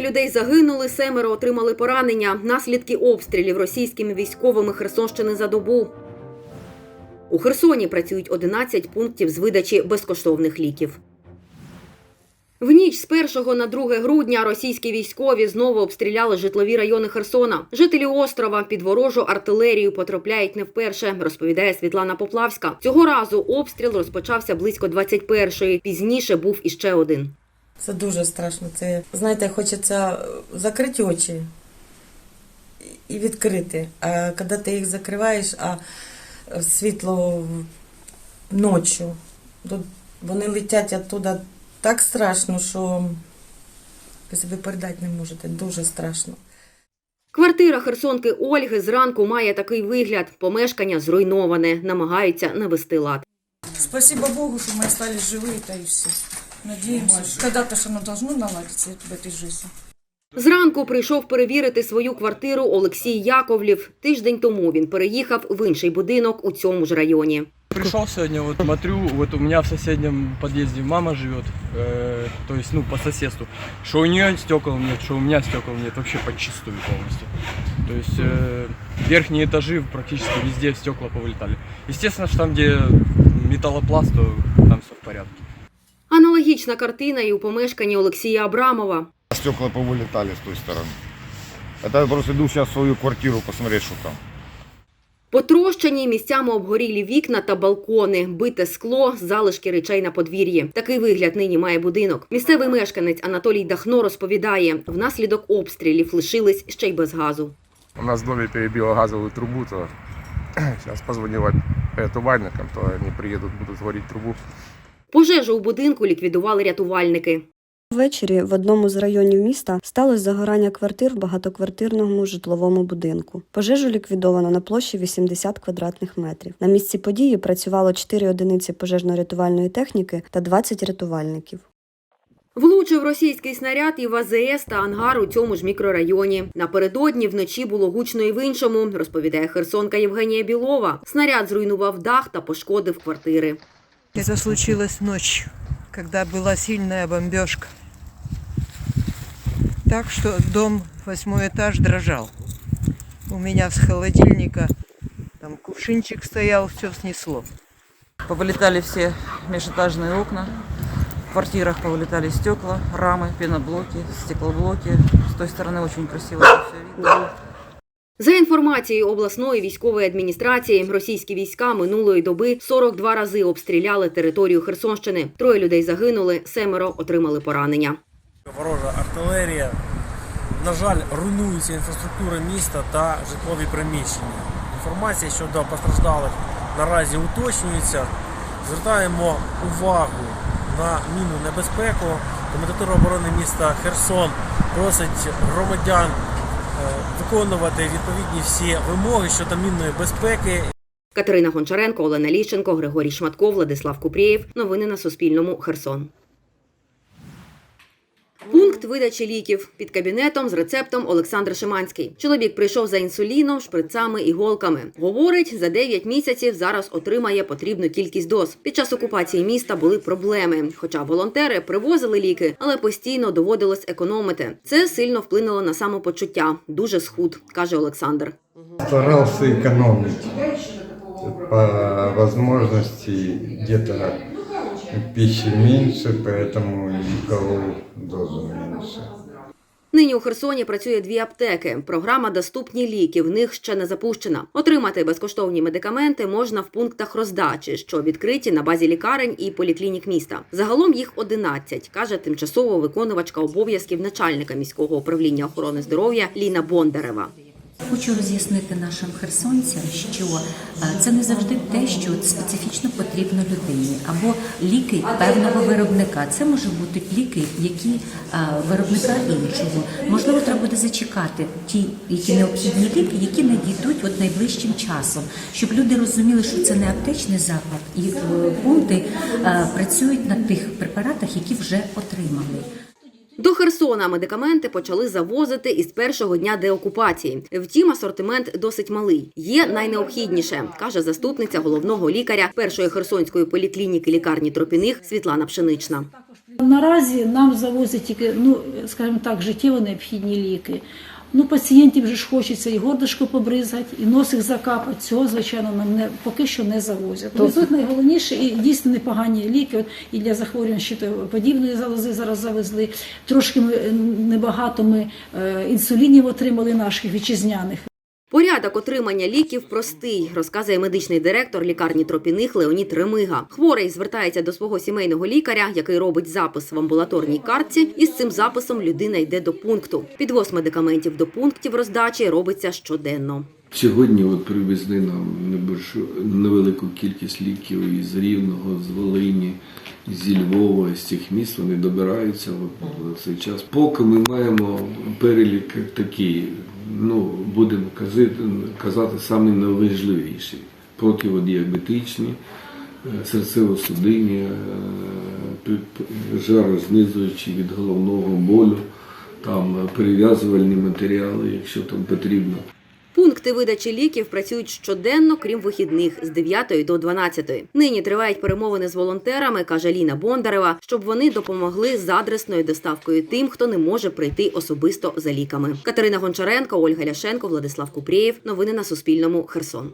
Людей загинули, семеро отримали поранення. Наслідки обстрілів російськими військовими Херсонщини за добу. У Херсоні працюють 11 пунктів з видачі безкоштовних ліків. В ніч з 1 на 2 грудня російські військові знову обстріляли житлові райони Херсона. Жителі острова під ворожу артилерію потрапляють не вперше, розповідає Світлана Поплавська. Цього разу обстріл розпочався близько 21-ї. Пізніше був іще один. Це дуже страшно. Це, знаєте, хочеться закрити очі і відкрити. А коли ти їх закриваєш, а світло ночі, то вони летять оттуда так страшно, що ви собі передати не можете. Дуже страшно. Квартира херсонки Ольги зранку має такий вигляд. Помешкання зруйноване, намагаються навести лад. Спасибо Богу, что мы остались живы, это и все. Надеемся, что когда-то ж оно должно наладиться в этой жизни. Зранку прийшов перевірити свою квартиру Олексій Яковлів. Тиждень тому він переїхав в інший будинок у цьому ж районі. Пришел сегодня, вот смотрю, вот у меня в соседнем подъезде мама живет, э, то есть, ну, по соседству. Что у нее стекол нет, что у меня стекол нет, вообще подчистую полностью. То есть, э, верхние этажи практически везде стекла повылетали. Естественно, что там, где металлопласт, то там все в порядке. Аналогічна картина і у помешканні Олексія Абрамова. Стекла повылетали с той стороны. Это я просто иду сейчас в свою квартиру посмотреть, что там. Потрощені місцями обгорілі вікна та балкони, бите скло, залишки речей на подвір'ї. Такий вигляд нині має будинок. Місцевий мешканець Анатолій Дахно розповідає, внаслідок обстрілів лишились ще й без газу. У нас в доме перебило газовую трубу, то сейчас позвонил рятувальникам, то они приедут, будут варить трубу. Пожежу у будинку ліквідували рятувальники. Ввечері в одному з районів міста сталося загорання квартир в багатоквартирному житловому будинку. Пожежу ліквідовано на площі 80 квадратних метрів. На місці події працювало 4 одиниці пожежно-рятувальної техніки та 20 рятувальників. Влучив російський снаряд і в АЗС та ангар у цьому ж мікрорайоні. Напередодні вночі було гучно і в іншому, розповідає херсонка Євгенія Білова. Снаряд зруйнував дах та пошкодив квартири. Это случилось ночью, когда была сильная бомбежка. Так что дом, восьмой этаж, дрожал. У меня с холодильника там кувшинчик стоял, все снесло. Повылетали все межэтажные окна, в квартирах повылетали стекла, рамы, пеноблоки, стеклоблоки. С той стороны очень красиво все видно. За інформацією обласної військової адміністрації, російські війська минулої доби 42 рази обстріляли територію Херсонщини. Троє людей загинули, семеро отримали поранення. Ворожа артилерія. На жаль, руйнується інфраструктура міста та житлові приміщення. Інформація щодо постраждалих наразі уточнюється. Звертаємо увагу на мінну небезпеку. Комендатура оборони міста Херсон просить громадян виконувати відповідні всі вимоги щодо мінної безпеки Катерина Гончаренко, Олена Ліщенко, Григорій Шматко, Владислав Купрієв. Новини на Суспільному. Херсон. Пункт видачі ліків під кабінетом з рецептом Олександр Шиманський. Чоловік прийшов за інсуліном, шприцами, іголками. Говорить, за 9 місяців зараз отримає потрібну кількість доз. Під час окупації міста були проблеми. Хоча волонтери привозили ліки, але постійно доводилось економити. Це сильно вплинуло на самопочуття. Дуже схуд, каже Олександр. Старался экономить по возможности где-то пищи меньше, поэтому и колол дозу меньше. Нині у Херсоні працює дві аптеки. Програма Доступні ліки в них ще не запущена. Отримати безкоштовні медикаменти можна в пунктах роздачі, що відкриті на базі лікарень і поліклінік міста. Загалом їх 11, каже тимчасово виконувачка обов'язків начальника міського управління охорони здоров'я Ліна Бондарева. Хочу роз'яснити нашим херсонцям, що е, це не завжди те, що специфічно потрібно людині, або ліки певного виробника. Це може бути ліки, які е, виробника іншого. Можливо, треба буде зачекати ті, які необхідні ліки, які надійдуть от найближчим часом, щоб люди розуміли, що це не аптечний заклад, і е, пункти працюють на тих препаратах, які вже отримали. До Херсона медикаменти почали завозити із першого дня деокупації. Втім, асортимент досить малий. Є найнеобхідніше, каже заступниця головного лікаря першої херсонської поліклініки лікарні Тропіних Світлана Пшенична. Наразі нам завозять тільки, ну скажімо так, життєво необхідні ліки. Ну, пацієнтів вже ж хочеться і гордишко побризати, і носик закапати. Цього, звичайно, нам не поки що не завозять. Везуть найголовніше і дійсно непогані ліки. От і для захворювань щитоподібної залози зараз завезли. Трошки ми е, небагато ми е, інсулінів отримали наших вітчизняних. Порядок отримання ліків простий, розказує медичний директор лікарні Тропіних Леонід Ремига. Хворий звертається до свого сімейного лікаря, який робить запис в амбулаторній картці, і з цим записом людина йде до пункту. Підвоз медикаментів до пунктів роздачі робиться щоденно. Сьогодні от привезли нам невелику кількість ліків із Рівного, з Волині, зі Львова, з цих міст вони добираються в цей час. Поки ми маємо перелік такий, ну будемо казати, казати самі найважливіші противодіабетичні, серцево-судинні, е, жарознизуючі від головного болю, там е, перев'язувальні матеріали, якщо там потрібно. Пункти видачі ліків працюють щоденно, крім вихідних з 9 до 12. Нині тривають перемовини з волонтерами, каже Ліна Бондарева, щоб вони допомогли з адресною доставкою тим, хто не може прийти особисто за ліками. Катерина Гончаренко, Ольга Ляшенко, Владислав Купрієв. Новини на Суспільному. Херсон.